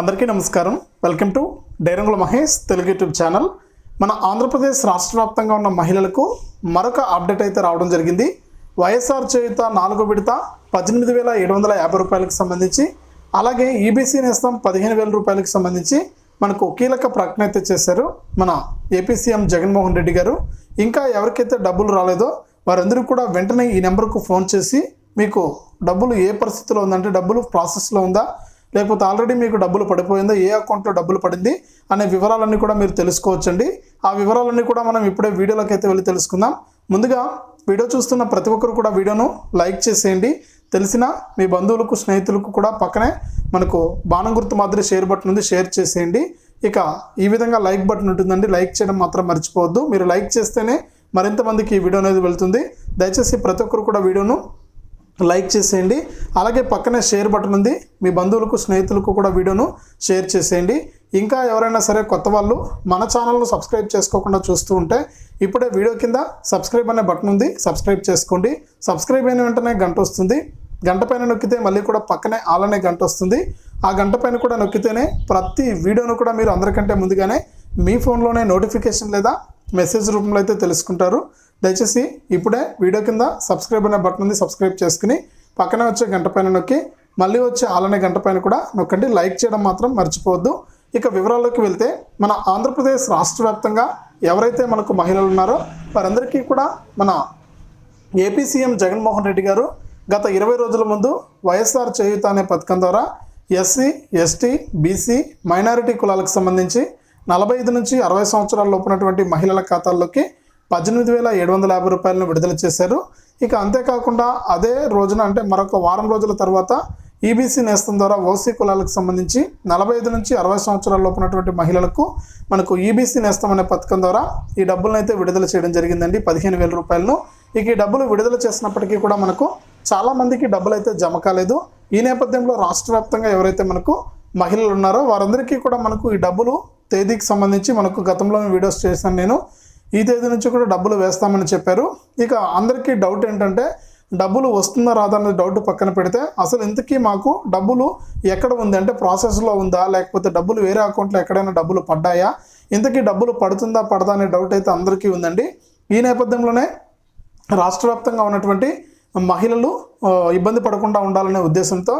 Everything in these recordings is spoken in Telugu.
అందరికీ నమస్కారం. వెల్కమ్ టు డైరంగుల మహేష్ తెలుగు యూట్యూబ్ ఛానల్. మన ఆంధ్రప్రదేశ్ రాష్ట్ర వ్యాప్తంగా ఉన్న మహిళలకు మరొక అప్డేట్ అయితే రావడం జరిగింది. వైఎస్ఆర్ చేయుత నాలుగో విడత పద్దెనిమిది వేల ఏడు వందల యాభై రూపాయలకు సంబంధించి అలాగే ఈబీసీ నేస్తం పదిహేను వేల రూపాయలకు సంబంధించి మనకు కీలక ప్రకటన అయితే చేశారు మన ఏపీ సీఎం జగన్మోహన్ రెడ్డి గారు. ఇంకా ఎవరికైతే డబ్బులు రాలేదో వారందరూ కూడా వెంటనే ఈ నెంబర్కు ఫోన్ చేసి మీకు డబ్బులు ఏ పరిస్థితిలో ఉందంటే డబ్బులు ప్రాసెస్లో ఉందా లేకపోతే ఆల్రెడీ మీకు డబ్బులు పడిపోయిందో? ఏ అకౌంట్లో డబ్బులు పడింది? అనే వివరాలన్నీ కూడా మీరు తెలుసుకోవచ్చండి. ఆ వివరాలన్నీ కూడా మనం ఇప్పుడే వీడియోలోకి అయితే వెళ్ళి తెలుసుకుందాం. ముందుగా వీడియో చూస్తున్న ప్రతి ఒక్కరు కూడా వీడియోను లైక్ చేసేయండి. తెలిసిన మీ బంధువులకు స్నేహితులకు కూడా పక్కనే మనకు బాణం గుర్తు మాదిరి షేర్ బటన్ ఉంది షేర్ చేసేయండి. ఇక ఈ విధంగా లైక్ బటన్ ఉంటుందండి. లైక్ చేయడం మాత్రం మర్చిపోవద్దు. మీరు లైక్ చేస్తేనే మరింత మందికి ఈ వీడియో అనేది వెళ్తుంది. దయచేసి ప్రతి ఒక్కరు కూడా వీడియోను లైక్ చేసేయండి. అలాగే పక్కనే షేర్ బటన్ ఉంది. మీ బంధువులకు స్నేహితులకు కూడా వీడియోను షేర్ చేసేయండి. ఇంకా ఎవరైనా సరే కొత్త వాళ్ళు మన ఛానల్ను సబ్స్క్రైబ్ చేసుకోకుండా చూస్తూ ఉంటే ఇప్పుడే వీడియో కింద సబ్స్క్రైబ్ అనే బటన్ ఉంది. సబ్స్క్రైబ్ చేసుకోండి. సబ్స్క్రైబ్ అయిన వెంటనే గంట వస్తుంది. గంట పైన నొక్కితే మళ్ళీ కూడా పక్కనే ఆల్ అనే గంట వస్తుంది. ఆ గంట పైన కూడా నొక్కితేనే ప్రతి వీడియోను కూడా మీరు అందరికంటే ముందుగానే మీ ఫోన్లోనే నోటిఫికేషన్ లేదా మెసేజ్ రూపంలో అయితే తెలుసుకుంటారు. దయచేసి ఇప్పుడే వీడియో కింద సబ్స్క్రైబ్ అనే బటన్ ఉంది సబ్స్క్రైబ్ చేసుకుని పక్కనే వచ్చే గంట పైన నొక్కి మళ్ళీ వచ్చే ఆలనే గంట పైన కూడా నొక్కండి. లైక్ చేయడం మాత్రం మర్చిపోవద్దు. ఇక వివరాల్లోకి వెళ్తే మన ఆంధ్రప్రదేశ్ రాష్ట్ర వ్యాప్తంగా ఎవరైతే మనకు మహిళలు ఉన్నారో వారందరికీ కూడా మన ఏపీ సీఎం జగన్మోహన్ రెడ్డి గారు గత ఇరవై రోజుల ముందు వైఎస్ఆర్ చేయూత అనే పథకం ద్వారా ఎస్సీ ఎస్టీ బీసీ మైనారిటీ కులాలకు సంబంధించి నలభై ఐదు నుంచి అరవై సంవత్సరాల లోపునటువంటి మహిళల ఖాతాల్లోకి పద్దెనిమిది వేల ఏడు వందల యాభై రూపాయలను విడుదల చేశారు. ఇక అంతేకాకుండా అదే రోజున అంటే మరొక వారం రోజుల తర్వాత ఈబీసీ నేస్తం ద్వారా ఓసీ కులాలకు సంబంధించి నలభై ఐదు నుంచి అరవై సంవత్సరాల లోపునటువంటి మహిళలకు మనకు ఈబీసీ నేస్తం అనే పథకం ద్వారా ఈ డబ్బులను అయితే విడుదల చేయడం జరిగిందండి. పదిహేను వేల రూపాయలను. ఇక ఈ డబ్బులు విడుదల చేసినప్పటికీ కూడా మనకు చాలామందికి డబ్బులు అయితే జమ కాలేదు. ఈ నేపథ్యంలో రాష్ట్ర వ్యాప్తంగా ఎవరైతే మనకు మహిళలు ఉన్నారో వారందరికీ కూడా మనకు ఈ డబ్బులు తేదీకి సంబంధించి మనకు గతంలో వీడియోస్ చేశాను నేను. ఈ తేదీ నుంచి కూడా డబ్బులు వేస్తామని చెప్పారు. ఇక అందరికీ డౌట్ ఏంటంటే డబ్బులు వస్తుందా రాదా అనేది డౌట్ పక్కన పెడితే అసలు ఇంతకీ మాకు డబ్బులు ఎక్కడ ఉంది? అంటే ప్రాసెస్లో ఉందా? లేకపోతే డబ్బులు వేరే అకౌంట్లో ఎక్కడైనా డబ్బులు పడ్డాయా? ఇంతకీ డబ్బులు పడుతుందా పడదా అనే డౌట్ అయితే అందరికీ ఉందండి. ఈ నేపథ్యంలోనే రాష్ట్ర వ్యాప్తంగా ఉన్నటువంటి మహిళలు ఇబ్బంది పడకుండా ఉండాలనే ఉద్దేశంతో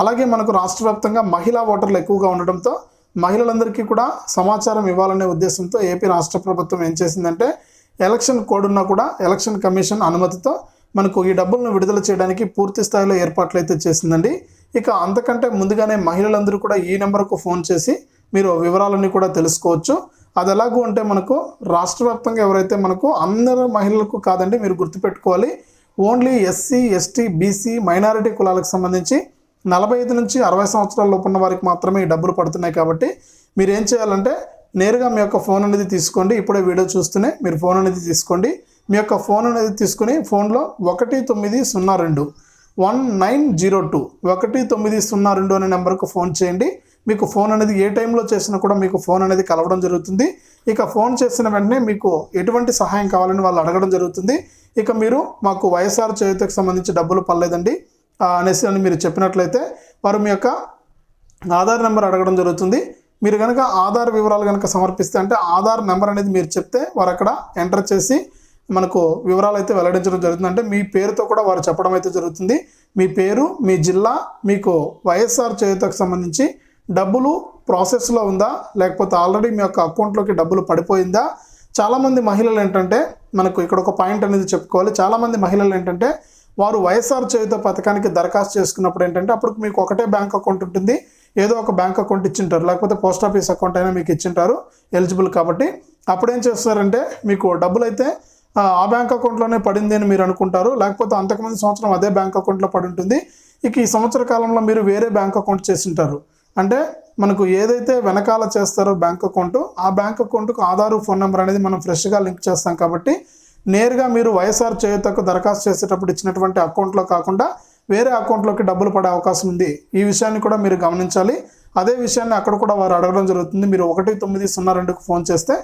అలాగే మనకు రాష్ట్ర వ్యాప్తంగా మహిళా ఓటర్లు ఎక్కువగా ఉండడంతో మహిళలందరికీ కూడా సమాచారం ఇవ్వాలనే ఉద్దేశంతో ఏపీ రాష్ట్ర ప్రభుత్వం ఏం చేసిందంటే ఎలక్షన్ కోడ్ ఉన్నా కూడా ఎలక్షన్ కమిషన్ అనుమతితో మనకు ఈ డబ్బులను విడుదల చేయడానికి పూర్తి స్థాయిలో ఏర్పాట్లు అయితే చేసిందండి. ఇక అంతకంటే ముందుగానే మహిళలందరూ కూడా ఈ నెంబర్కు ఫోన్ చేసి మీరు వివరాలన్నీ కూడా తెలుసుకోవచ్చు. అది ఎలాగూ అంటే మనకు రాష్ట్ర వ్యాప్తంగా ఎవరైతే మనకు అందరు మహిళలకు కాదండి మీరు గుర్తుపెట్టుకోవాలి. Only SC ST BC minority కులాలకు సంబంధించి నలభై ఐదు నుంచి అరవై సంవత్సరాల లోపు ఉన్న వారికి మాత్రమే ఈ డబ్బులు పడుతున్నాయి కాబట్టి మీరు ఏం చేయాలంటే నేరుగా మీ యొక్క ఫోన్ అనేది తీసుకోండి. ఇప్పుడే వీడియో చూస్తూనే మీరు ఫోన్ అనేది తీసుకోండి. మీ యొక్క ఫోన్ అనేది తీసుకుని ఫోన్లో ఒకటి తొమ్మిది సున్నా రెండు వన్ నైన్ జీరో టూ ఒకటి తొమ్మిది సున్నా రెండు అనే నెంబర్కు ఫోన్ చేయండి. మీకు ఫోన్ అనేది ఏ టైంలో చేసినా కూడా మీకు ఫోన్ అనేది కలవడం జరుగుతుంది. ఇక ఫోన్ చేసిన వెంటనే మీకు ఎటువంటి సహాయం కావాలని వాళ్ళు అడగడం జరుగుతుంది. ఇక మీరు మాకు వైఎస్ఆర్ చేయుతకు సంబంధించి డబ్బులు పర్లేదండి అనేసి అని మీరు చెప్పినట్లయితే వారు మీ యొక్క ఆధార్ నెంబర్ అడగడం జరుగుతుంది. మీరు కనుక ఆధార్ వివరాలు కనుక సమర్పిస్తే అంటే ఆధార్ నెంబర్ అనేది మీరు చెప్తే వారు అక్కడ ఎంటర్ చేసి మనకు వివరాలు అయితే వెల్లడించడం జరుగుతుంది. అంటే మీ పేరుతో కూడా వారు చెప్పడం అయితే జరుగుతుంది. మీ పేరు మీ జిల్లా మీకు వైఎస్ఆర్ చేయుతకు సంబంధించి డబ్బులు ప్రాసెస్లో ఉందా? లేకపోతే ఆల్రెడీ మీ యొక్క అకౌంట్లోకి డబ్బులు పడిపోయిందా? చాలామంది మహిళలు ఏంటంటే మనకు ఇక్కడ ఒక పాయింట్ అనేది చెప్పుకోవాలి. చాలామంది మహిళలు ఏంటంటే వారు వైఎస్ఆర్ చేయుత పథకానికి దరఖాస్తు చేసుకున్నప్పుడు ఏంటంటే అప్పుడు మీకు ఒకటే బ్యాంక్ అకౌంట్ ఉంటుంది. ఏదో ఒక బ్యాంక్ అకౌంట్ ఇచ్చింటారు. లేకపోతే పోస్ట్ ఆఫీస్ అకౌంట్ అయినా మీకు ఇచ్చింటారు. ఎలిజిబుల్ కాబట్టి అప్పుడు ఏం చేస్తారంటే మీకు డబ్బులు అయితే ఆ, ఆ బ్యాంక్ అకౌంట్లోనే పడింది అని మీరు అనుకుంటారు. లేకపోతే అంతకుముందు సంవత్సరం అదే బ్యాంక్ అకౌంట్లో పడి ఉంటుంది. ఇక ఈ సంవత్సర కాలంలో మీరు వేరే బ్యాంక్ అకౌంట్ చేసింటారు. అంటే మనకు ఏదైతే వెనకాల చేస్తారో బ్యాంక్ అకౌంట్ ఆ బ్యాంక్ అకౌంట్కు ఆధార్ ఫోన్ నెంబర్ అనేది మనం ఫ్రెష్గా లింక్ చేస్తాం కాబట్టి నేరుగా మీరు వైఎస్ఆర్ చేయుతకు దరఖాస్తు చేసేటప్పుడు ఇచ్చినటువంటి అకౌంట్లో కాకుండా వేరే అకౌంట్లోకి డబ్బులు పడే అవకాశం ఉంది. ఈ విషయాన్ని కూడా మీరు గమనించాలి. అదే విషయాన్ని అక్కడ కూడా వారు అడగడం జరుగుతుంది. మీరు ఒకటి తొమ్మిది సున్నా రెండుకు ఫోన్ చేస్తే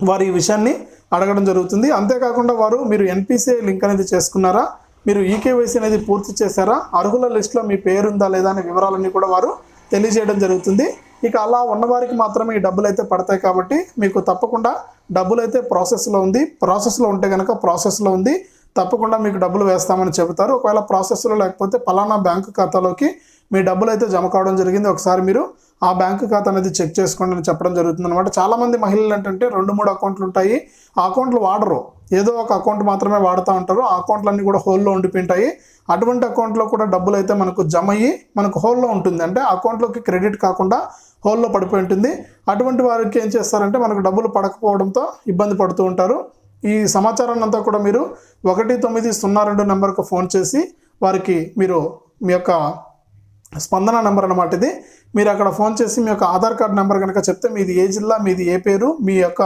వారు ఈ విషయాన్ని అడగడం జరుగుతుంది. అంతేకాకుండా వారు మీరు ఎన్పిసిఐ లింక్ అనేది చేసుకున్నారా? మీరు ఈకేవైసీ అనేది పూర్తి చేశారా? అర్హుల లిస్టులో మీ పేరు ఉందా లేదా అనే వివరాలన్నీ కూడా వారు తెలియజేయడం జరుగుతుంది. ఇక అలా ఉన్నవారికి మాత్రమే ఈ డబ్బులు అయితే పడతాయి కాబట్టి మీకు తప్పకుండా డబ్బులు అయితే ప్రాసెస్లో ఉంది. ప్రాసెస్లో ఉంటే కనుక ప్రాసెస్లో ఉంది. తప్పకుండా మీకు డబ్బులు వేస్తామని చెబుతారు. ఒకవేళ ప్రాసెస్లో లేకపోతే పలానా బ్యాంకు ఖాతాలోకి మీ డబ్బులు అయితే జమ కావడం జరిగింది. ఒకసారి మీరు ఆ బ్యాంకు ఖాతా అనేది చెక్ చేసుకోండి అని చెప్పడం జరుగుతుంది అనమాట చాలామంది మహిళలు ఏంటంటే రెండు మూడు అకౌంట్లు ఉంటాయి. ఆ అకౌంట్లు వాడరు. ఏదో ఒక అకౌంట్ మాత్రమే వాడుతూ ఉంటారు. ఆ అకౌంట్లన్నీ కూడా హోల్లో ఉండిపోయింటాయి. అటువంటి అకౌంట్లో కూడా డబ్బులు అయితే మనకు జమ అయ్యి మనకు హోల్లో ఉంటుంది. అంటే అకౌంట్లోకి క్రెడిట్ కాకుండా హోల్లో పడిపోయి ఉంటుంది. అటువంటి వారికి ఏం చేస్తారంటే మనకు డబ్బులు పడకపోవడంతో ఇబ్బంది పడుతూ ఉంటారు. ఈ సమాచారాన్ని అంతా కూడా మీరు ఒకటి తొమ్మిది సున్నా రెండు నెంబర్కు ఫోన్ చేసి వారికి మీరు మీ యొక్క స్పందన నెంబర్ అనమాట ఇది. మీరు అక్కడ ఫోన్ చేసి మీ యొక్క ఆధార్ కార్డ్ నెంబర్ కనుక చెప్తే మీది ఏ జిల్లా మీది ఏ పేరు మీ యొక్క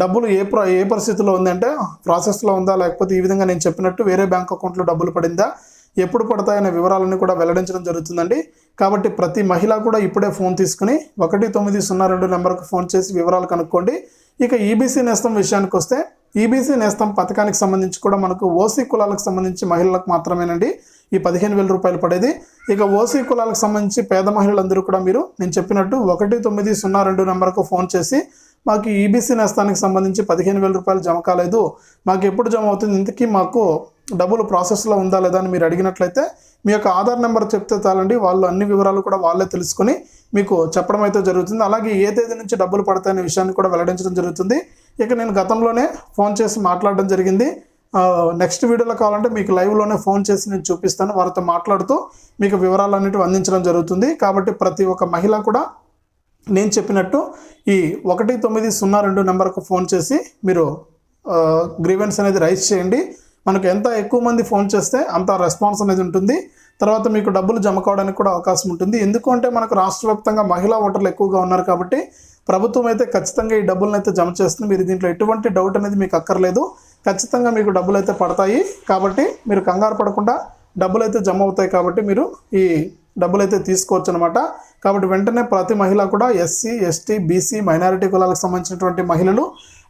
డబ్బులు ఏ ప్ర ఏ పరిస్థితిలో ఉందంటే ప్రాసెస్లో ఉందా లేకపోతే ఈ విధంగా నేను చెప్పినట్టు వేరే బ్యాంక్ అకౌంట్లో డబ్బులు పడిందా ఎప్పుడు పడతాయనే వివరాలన్నీ కూడా వెల్లడించడం జరుగుతుందండి. కాబట్టి ప్రతి మహిళ కూడా ఇప్పుడే ఫోన్ తీసుకుని ఒకటి తొమ్మిది సున్నా రెండు నెంబర్కు ఫోన్ చేసి వివరాలు కనుక్కోండి. ఇక ఈబీసీ నేస్తం విషయానికి వస్తే ఈబీసీ నేస్తం పథకానికి సంబంధించి కూడా మనకు ఓసీ కులాలకు సంబంధించి మహిళలకు మాత్రమేనండి. ఈ పదిహేను వేల రూపాయలు పడేది. ఇక ఓసీ కులాలకు సంబంధించి పేద మహిళలందరూ కూడా మీరు నేను చెప్పినట్టు ఒకటి తొమ్మిది సున్నా రెండు నెంబర్కు ఫోన్ చేసి మాకు ఈబీసీ నేస్తానికి సంబంధించి పదిహేను వేల రూపాయలు జమ కాలేదు. మాకు ఎప్పుడు జమ అవుతుంది? ఇంతకీ మాకు డబ్బులు ప్రాసెస్లో ఉందా లేదా అని మీరు అడిగినట్లయితే మీ యొక్క ఆధార్ నెంబర్ చెప్తే చాలండి. వాళ్ళు అన్ని వివరాలు కూడా వాళ్ళే తెలుసుకొని మీకు చెప్పడం అయితే జరుగుతుంది. అలాగే ఏ తేదీ నుంచి డబ్బులు పడతాయనే విషయాన్ని కూడా వెల్లడించడం జరుగుతుంది. ఇక నేను గతంలోనే ఫోన్ చేసి మాట్లాడడం జరిగింది. నెక్స్ట్ వీడియోలో కావాలంటే మీకు లైవ్లోనే ఫోన్ చేసి నేను చూపిస్తాను. వారితో మాట్లాడుతూ మీకు వివరాలన్నిటి అందించడం జరుగుతుంది. కాబట్టి ప్రతి ఒక్క మహిళ కూడా నేను చెప్పినట్టు ఈ ఒకటి తొమ్మిది సున్నా రెండు నెంబర్కు ఫోన్ చేసి మీరు గ్రీవెన్స్ అనేది రైజ్ చేయండి. మనకు ఎంత ఎక్కువ మంది ఫోన్ చేస్తే అంత రెస్పాన్స్ అనేది ఉంటుంది. తర్వాత మీకు డబ్బులు జమ కావడానికి కూడా అవకాశం ఉంటుంది. ఎందుకంటే మనకు రాష్ట్ర వ్యాప్తంగా మహిళా ఓటర్లు ఎక్కువగా ఉన్నారు కాబట్టి ప్రభుత్వం అయితే ఖచ్చితంగా ఈ డబ్బులను అయితే జమ చేస్తుంది. మీరు దీంట్లో ఎటువంటి డౌట్ అనేది మీకు అక్కర్లేదు. ఖచ్చితంగా మీకు డబ్బులు అయితే పడతాయి. కాబట్టి మీరు కంగారు పడకుండా డబ్బులు అయితే జమ అవుతాయి కాబట్టి మీరు ఈ డబ్బులు అయితే తీసుకోవచ్చు అనమాట కాబట్టి వెంటనే ప్రతి మహిళ కూడా ఎస్సీ ఎస్టీ బీసీ మైనారిటీ కులాలకు సంబంధించినటువంటి మహిళలు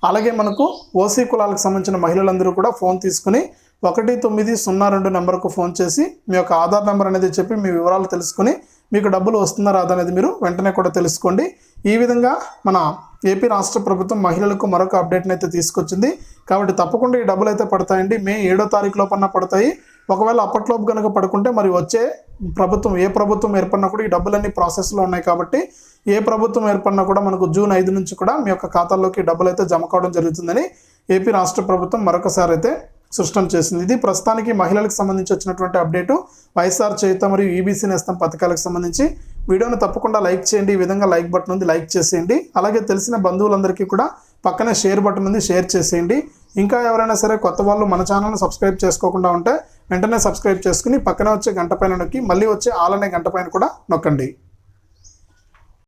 అలాగే మనకు ఓసీ కులాలకు సంబంధించిన మహిళలందరూ కూడా ఫోన్ తీసుకుని ఒకటి తొమ్మిది సున్నా రెండు నెంబర్కు ఫోన్ చేసి మీ యొక్క ఆధార్ నెంబర్ అనేది చెప్పి మీ వివరాలు తెలుసుకుని మీకు డబ్బులు వస్తుందా రాదా అనేది మీరు వెంటనే కూడా తెలుసుకోండి. ఈ విధంగా మన ఏపీ రాష్ట్ర ప్రభుత్వం మహిళలకు మరొక అప్డేట్ని అయితే తీసుకొచ్చింది. కాబట్టి తప్పకుండా ఈ డబ్బులు అయితే పడతాయండి. మే ఏడో తారీఖు లోపల పడతాయి. ఒకవేళ అప్పట్లోపు కనుక పడుకుంటే మరి వచ్చే ప్రభుత్వం ఏ ప్రభుత్వం ఏర్పడినా కూడా ఈ డబ్బులన్నీ ప్రాసెస్లో ఉన్నాయి కాబట్టి ఏ ప్రభుత్వం ఏర్పడినా కూడా మనకు జూన్ ఐదు నుంచి కూడా మీ యొక్క ఖాతాల్లోకి డబ్బులు అయితే జమ కావడం జరుగుతుందని ఏపీ రాష్ట్ర ప్రభుత్వం మరొకసారి అయితే సృష్టం చేసింది. ఇది ప్రస్తుతానికి మహిళలకు సంబంధించి వచ్చినటువంటి అప్డేటు. వైఎస్ఆర్ చేయుత మరియు ఈబీసీ నేస్తం పథకాలకు సంబంధించి వీడియోను తప్పకుండా లైక్ చేయండి. ఈ విధంగా లైక్ బటన్ ఉంది లైక్ చేసేయండి. అలాగే తెలిసిన బంధువులందరికీ కూడా పక్కనే షేర్ బటన్ ఉంది షేర్ చేసేయండి. ఇంకా ఎవరైనా సరే కొత్త వాళ్ళు మన ఛానల్ని సబ్స్క్రైబ్ చేసుకోకుండా ఉంటే వెంటనే సబ్స్క్రైబ్ చేసుకుని పక్కనే వచ్చే గంట పైన నొక్కి మళ్ళీ వచ్చే ఆలనే గంట పైన కూడా నొక్కండి.